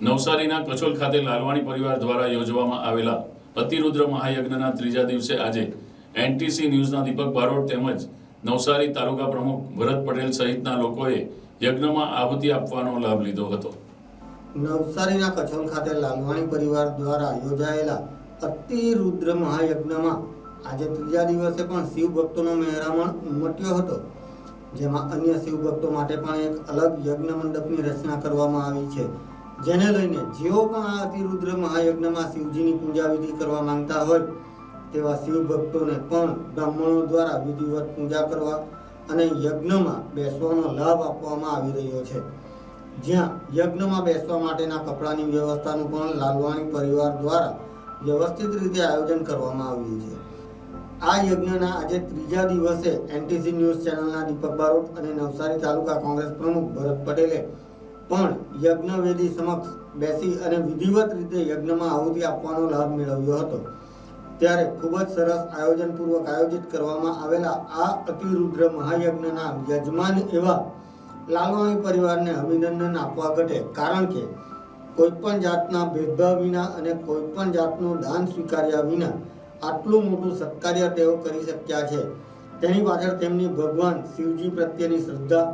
નવસારીના કચોલ ખાતે લાલવાણી પરિવાર દ્વારા યોજવામાં આવેલા અતિરુદ્ર મહાયજ્ઞના ત્રીજા દિવસે આજે એનટીસી ન્યૂઝના દીપક બારોટ તેમજ નવસારી તાલુકા પ્રમુખ ભરત પટેલ સહિતના લોકોએ યજ્ઞમાં આહુતિ આપવાનો લાભ લીધો હતો. નવસારીના કચોલ ખાતે લાલવાણી પરિવાર દ્વારા યોજાયેલા અતિરુદ્ર મહાયજ્ઞમાં આજે ત્રીજા દિવસે પણ શિવ ભક્તોનો મહેરામણ ઉમટ્યો હતો, જેમાં અન્ય શિવ ભક્તો માટે પણ એક અલગ યજ્ઞ મંડપની રચના કરવામાં આવી છે. જેને લઈને જેઓ પણ આ અતિરુદ્ર મહાયજ્ઞમાં શિવજીની પૂજા વિધિ કરવા માંગતા હોય, તેવા શિવ ભક્તોને પણ બ્રાહ્મણો દ્વારા વિધિવત પૂજા કરવા અને યજ્ઞમાં બેસવાનો લાભ આપવામાં આવી રહ્યો છે. જ્યાં યજ્ઞમાં બેસવા માટેના કપડાની વ્યવસ્થાનું પણ લાલવાણી પરિવાર દ્વારા વ્યવસ્થિત રીતે આયોજન કરવામાં આવ્યું છે. આ યજ્ઞના આજે ત્રીજા દિવસે એનટીસી ન્યૂઝ ચેનલના દીપક બારોટ અને નવસારી તાલુકા કોંગ્રેસ પ્રમુખ ભરત પટેલે પણ યજ્ઞવેદી સમક્ષ બેસી અને વિધિવત રીતે યજ્ઞમાં આહુતિ આપવાનો લાભ મેળવ્યો હતો. ત્યારે ખૂબ જ સરસ આયોજનપૂર્વક આયોજિત કરવામાં આવેલા આ અતિરુદ્ર મહાયજ્ઞના યજમાન એવા લાલવાણી પરિવારને અભિનંદન આપવા ઘટે. કારણ કે કોઈ પણ જાતના ભેદભાવ વિના અને કોઈ પણ જાતનું દાન સ્વીકાર્યા વિના આટલું મોટું સત્કાર્ય તેઓ કરી શક્યા છે. તેની પાછળ તેમની ભગવાન શિવજી પ્રત્યેની શ્રદ્ધા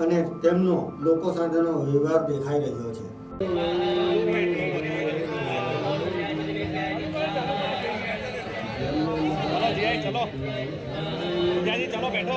અને તેમનો લોકો સાથેનો વ્યવહાર દેખાઈ રહ્યો છે ચલો બેઠો